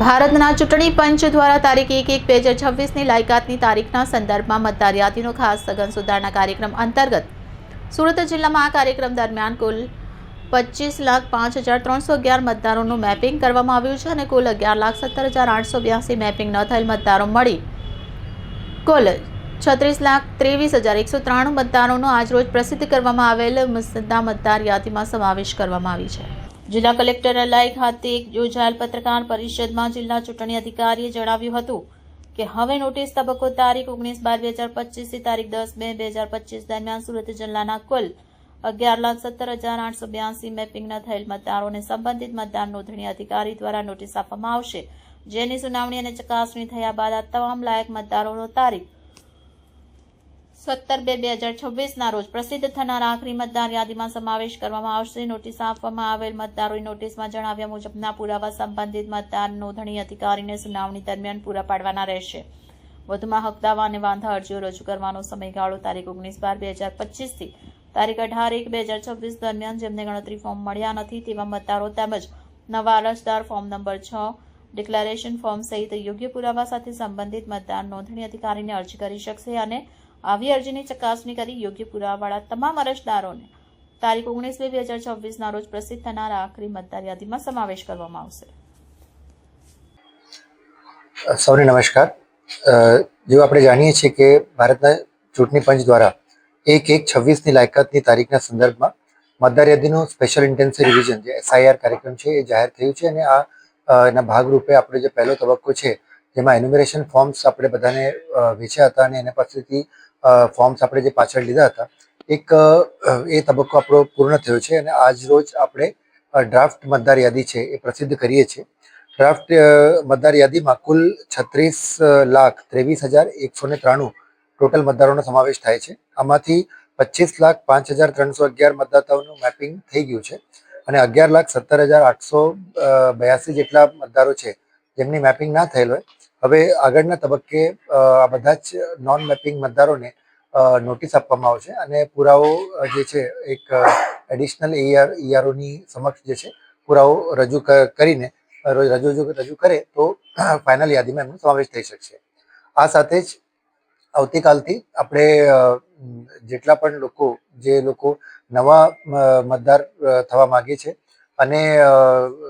ભારતના ચૂંટણી પંચ દ્વારા તારીખ એક એક બે હજાર છવ્વીસની લાયકાતની તારીખના સંદર્ભમાં મતદાર યાદીનો ખાસ સઘન સુધારણા કાર્યક્રમ અંતર્ગત સુરત જિલ્લામાં આ કાર્યક્રમ દરમિયાન કુલ પચીસ લાખ પાંચ હજાર ત્રણસો અગિયાર મતદારોનું મેપિંગ કરવામાં આવ્યું છે અને કુલ અગિયાર લાખ સત્તર હજાર આઠસો બ્યાસી મેપિંગ ન થયેલ મતદારો મળી. કુલ છત્રીસ લાખ ત્રેવીસ હજાર એકસો ત્રાણું મતદારોનો આજરોજ પ્રસિદ્ધ કરવામાં આવેલ મુસદ્દા મતદાર યાદીમાં સમાવેશ કરવામાં આવી છે. જિલ્લા કલેક્ટર અલાય ખાતે યોજાયેલ પત્રકાર પરિષદમાં જિલ્લા ચૂંટણી અધિકારીએ જણાવ્યું હતું કે હવે નોટિસ તબક્કો તારીખ ઓગણીસ બાર બે હજાર પચીસથી તારીખ દસ બે બે હજાર પચીસ દરમિયાન સુરત જિલ્લાના કુલ અગિયાર લાખ સત્તર હજાર આઠસો બ્યાસી મેપિંગના થયેલ મતદારોને સંબંધિત મતદાર નોંધણી અધિકારી દ્વારા નોટિસ આપવામાં આવશે. જેની સુનાવણી અને ચકાસણી થયા બાદ આ તમામ લાયક મતદારોનો તારીખ સત્તર બે બે હજાર છવ્વીસના રોજ પ્રસિદ્ધ થનાર આખરી મતદાર યાદીમાં સમાવેશ કરવામાં આવશે. નોટિસ આપવામાં આવેલ મતદારોએ નોટિસમાં જણાવ્યા મુજબના પુરાવા સંબંધિત મતદાર નોંધણી અધિકારીને સુનાવણી દરમિયાન પૂરા પાડવાના રહેશે. વધુમાં હકદાવા અને વાંધા અરજીઓ રજૂ કરવાનો સમયગાળો તારીખ ઓગણીસ બાર બે હજાર પચીસથી તારીખ અઢાર એક બે હજાર છવ્વીસ દરમિયાન જેમને ગણતરી ફોર્મ મળ્યા નથી તેવા મતદારો તેમજ નવા અરજદાર ફોર્મ નંબર છ, ડિક્લેરેશન ફોર્મ સહિત યોગ્ય પુરાવા સાથે સંબંધિત મતદાર નોંધણી અધિકારીને અરજી કરી શકશે અને આવી અરજીની ચકાસણી કરી યોગ્ય પુરાવાવાળા તમામ અરજદારોને તારીખ ઓગણીસ બે હજાર છવ્વીસના રોજ પ્રસિદ્ધ થનાર આખરી મતદાર યાદીમાં સમાવેશ કરવામાં આવશે. સૌને નમસ્કાર. જેવું આપણે જાણીએ છીએ કે ભારતના ચૂંટણી પંચ દ્વારા એક એક છવ્વીસની લાયકાતની તારીખના સંદર્ભમાં મતદાર યાદીનું સ્પેશિયલ ઇન્ટેન્સિવ રિવિઝન જે એસઆઈઆર કાર્યક્રમ છે એ જાહેર થયું છે અને આ એના ભાગરૂપે આપણો જે પહેલો તબક્કો છે, જેમાં એન્યુમરેશન ફોર્મ્સ આપણે બધાને વેચ્યા હતા અને એના પાસેથી ફોર્મ્સ આપણે જે પાછળ લીધા હતા, એક એ તબક્કો આપણો પૂર્ણ થયો છે અને આજ રોજ આપણે ડ્રાફ્ટ મતદાર યાદી છે એ પ્રસિદ્ધ કરીએ છીએ. ડ્રાફ્ટ મતદાર યાદીમાં કુલ છત્રીસ લાખ ત્રેવીસ હજાર એકસો ને ત્રાણું ટોટલ મતદારોનો સમાવેશ થાય છે. આમાંથી પચીસ લાખ પાંચ હજાર ત્રણસો અગિયાર મતદાતાઓનું મેપિંગ થઈ ગયું છે અને અગિયાર લાખ સત્તર હજાર આઠસો બ્યાસી જેટલા મતદારો છે જેમની મેપિંગ ના થયેલ હોય. હવે આગળના તબક્કે આ બધા જ નોન મેપિંગ મતદારોને નોટિસ આપવામાં આવશે અને પુરાવો જે છે, એક એડિશનલ એઆર ઈઆરઓની સમક્ષ જે છે, પુરાવો રજૂ કરીને રજૂ રજૂ કરે તો ફાઇનલ યાદીમાં એમનો સમાવેશ થઈ શકશે. આ સાથે જ આવતીકાલથી આપણે જેટલા પણ લોકો, જે લોકો નવા મતદાર થવા માગે છે અને